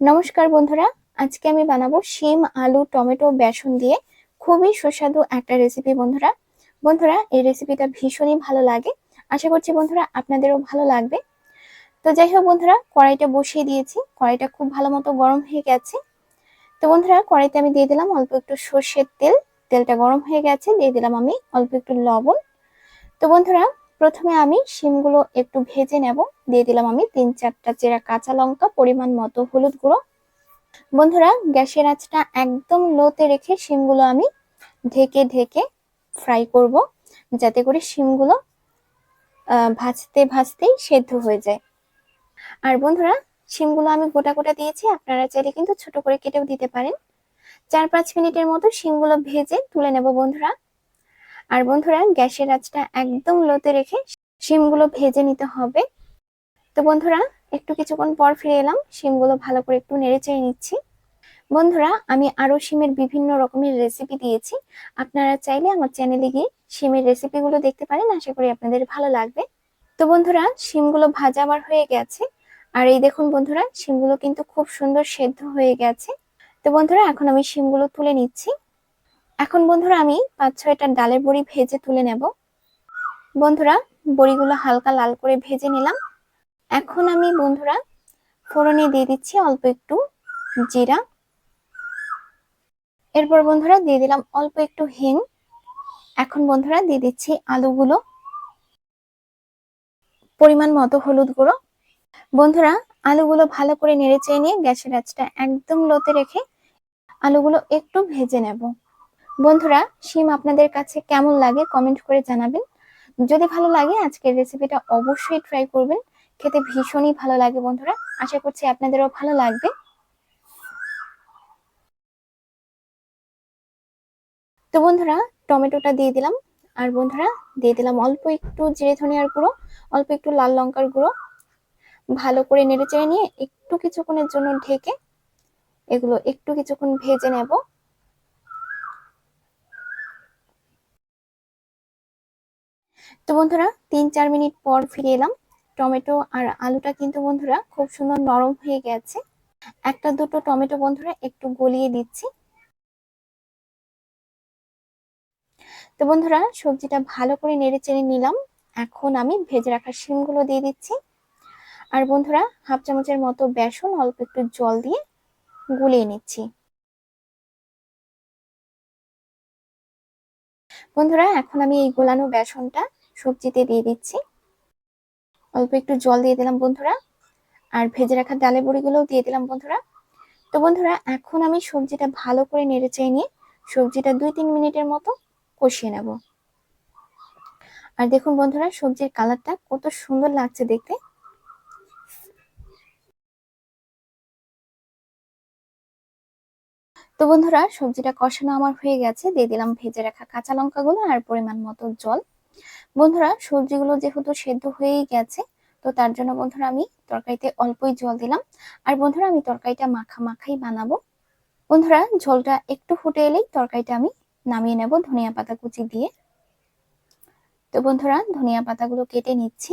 নমস্কার বন্ধুরা, আজকে আমি বানাবো শিম, আলু, টমেটো, বেসন দিয়ে খুবই সুস্বাদু একটা রেসিপি বন্ধুরা। বন্ধুরা, এই রেসিপিটা ভীষণই ভালো লাগে। আশা করছি বন্ধুরা আপনাদেরও ভালো লাগবে। তো যাই হোক বন্ধুরা, কড়াইটা বসিয়ে দিয়েছি। কড়াইটা খুব ভালো মতো গরম হয়ে গেছে। তো বন্ধুরা, কড়াইতে আমি দিয়ে দিলাম অল্প একটু সর্ষের তেল। তেলটা গরম হয়ে গেছে, দিয়ে দিলাম আমি অল্প একটু লবণ। তো বন্ধুরা প্রথমে আমি শিমগুলো একটু ভেজে নেব। দিয়ে দিলাম আমি তিন চারটা চেরা কাঁচা লঙ্কা, পরিমাণ মতো হলুদ গুঁড়ো। বন্ধুরা, গ্যাসের আঁচটা একদম লোতে রেখে শিমগুলো আমি ঢেকে ঢেকে ফ্রাই করব, যাতে করে শিমগুলো ভাজতে ভাজতেই সেদ্ধ হয়ে যায়। আর বন্ধুরা, শিমগুলো আমি গোটা গোটা দিয়েছি, আপনারা চাইলে কিন্তু ছোট করে কেটেও দিতে পারেন। চার পাঁচ মিনিটের মতো শিমগুলো ভেজে তুলে নেব বন্ধুরা। আর বন্ধুরা, গ্যাসের আঁচটা একদম লোতে রেখে শিমগুলো ভেজে নিতে হবে। তো বন্ধুরা, একটু কিছুক্ষণ পর ফিরে এলাম, শিমগুলো ভালো করে একটু নেড়ে চেড়ে নিচ্ছি। বন্ধুরা, আমি আরও শিমের বিভিন্ন রকমের রেসিপি দিয়েছি। আপনারা চাইলে আমার চ্যানেলে গিয়ে শিমের রেসিপিগুলো দেখতে পারেন, আশা করি আপনাদের ভালো লাগবে। তো বন্ধুরা, শিমগুলো ভাজা আমার হয়ে গেছে। আর এই দেখুন বন্ধুরা, শিমগুলো কিন্তু খুব সুন্দর সেদ্ধ হয়ে গেছে। তো বন্ধুরা, এখন আমি শিমগুলো তুলে নিচ্ছি। এখন বন্ধুরা আমি পাঁচ ছয়টা ডালের বড়ি ভেজে তুলে নেব। বন্ধুরা, বড়িগুলো হালকা লাল করে ভেজে নিলাম। এখন আমি বন্ধুরা ফোড়নে দিয়ে দিচ্ছি অল্প একটু জিরা। এরপর বন্ধুরা দিয়ে দিলাম অল্প একটু হিং। এখন বন্ধুরা দিয়ে দিচ্ছি আলুগুলো। পরিমাণ মতো হলুদ গুঁড়ো। বন্ধুরা, আলুগুলো ভালো করে নেড়ে চেয়ে নিয়ে গ্যাসের আঁচটা একদম লোতে রেখে আলুগুলো একটু ভেজে নেব। বন্ধুরা, শিম আপনাদের কাছে কেমন লাগে কমেন্ট করে জানাবেন। যদি ভালো লাগে, আজকের রেসিপিটা অবশ্যই ট্রাই করবেন। খেতে ভীষণই ভালো লাগে বন্ধুরা। আশা করছি আপনাদেরও ভালো লাগবে। তো বন্ধুরা, টমেটোটা দিয়ে দিলাম। আর বন্ধুরা, দিয়ে দিলাম অল্প একটু জিরে ধনিয়ার গুঁড়ো, অল্প একটু লাল লঙ্কার গুঁড়ো। ভালো করে নেড়ে চেড়ে নিয়ে একটু কিছুক্ষণের জন্য ঢেকে এগুলো একটু কিছুক্ষণ ভেজে নেব। তো বন্ধুরা তিন চার মিনিট পর ফিরে এলাম। টমেটো আর আলুটা কিন্তু বন্ধুরা খুব সুন্দর নরম হয়ে গেছে। একটা দুটো টমেটো বন্ধুরা একটু গলিয়ে দিচ্ছি। তো বন্ধুরা, সবজিটা ভালো করে নেড়ে চেড়ে নিলাম। এখন আমি ভেজে রাখা শিমগুলো দিয়ে দিচ্ছি। আর বন্ধুরা, হাফ চামচের মতো বেসন অল্প একটু জল দিয়ে গুলিয়ে নিচ্ছি। বন্ধুরা, এখন আমি এই গোলানো বেসনটা সবজিতে দিয়ে দিচ্ছি। অল্প একটু জল দিয়ে দিলাম বন্ধুরা। আর ভেজে রাখা ডালে বড়িগুলোও দিয়ে দিলাম বন্ধুরা। তো বন্ধুরা, এখন আমি সবজিটা ভালো করে নেড়ে চেয়ে নিয়ে সবজিটা দুই তিন মিনিটের মতো কষিয়ে নেব। আর দেখুন বন্ধুরা, সবজির কালারটা কত সুন্দর লাগছে দেখতে। তো বন্ধুরা, সবজিটা কষানো আমার হয়ে গেছে। দিয়ে দিলাম ভেজে রাখা কাঁচা লঙ্কাগুলো আর পরিমাণ মতো জল। বন্ধুরা, সবজিগুলো যেহেতু সেদ্ধ হয়েই গেছে, তো তার জন্য বন্ধুরা আমি তরকারিতে অল্পই জল দিলাম। আর বন্ধুরা, আমি তরকারিটা মাখা মাখাই বানাবো। বন্ধুরা, ঝোলটা একটু ফুটে এলেই তরকারিটা আমি নামিয়ে নেব ধনিয়া পাতা কুচি দিয়ে। তো বন্ধুরা, ধনিয়া পাতাগুলো কেটে নিচ্ছি।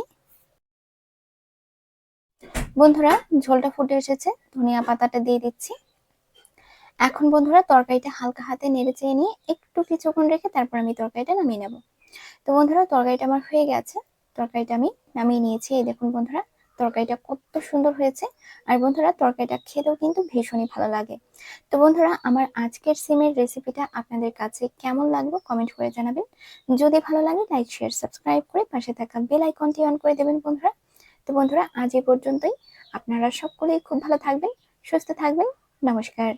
বন্ধুরা, ঝোলটা ফুটে এসেছে, ধনিয়া পাতাটা দিয়ে দিচ্ছি। এখন বন্ধুরা, তরকারিটা হালকা হাতে নেড়ে চেয়ে নিয়ে একটু কিছুক্ষণ রেখে তারপর আমি তরকারিটা নামিয়ে নেব। তো বন্ধুরা, তরকারিটা আমার হয়ে গেছে। তরকারিটা আমি নামিয়ে নিয়েছি। এই দেখুন বন্ধুরা, তরকারিটা কত সুন্দর হয়েছে। আর বন্ধুরা, তরকারিটা খেতেও কিন্তু ভীষণই ভালো লাগে। তো বন্ধুরা, আমার আজকের সিমের রেসিপিটা আপনাদের কাছে কেমন লাগল কমেন্ট করে জানাবেন। যদি ভালো লাগে, লাইক, শেয়ার, সাবস্ক্রাইব করে পাশে থাকা বেল আইকনটি অন করে দেবেন বন্ধুরা। তো বন্ধুরা, আজ এই পর্যন্তই। আপনারা সকলেই খুব ভালো থাকবেন, সুস্থ থাকবেন। নমস্কার।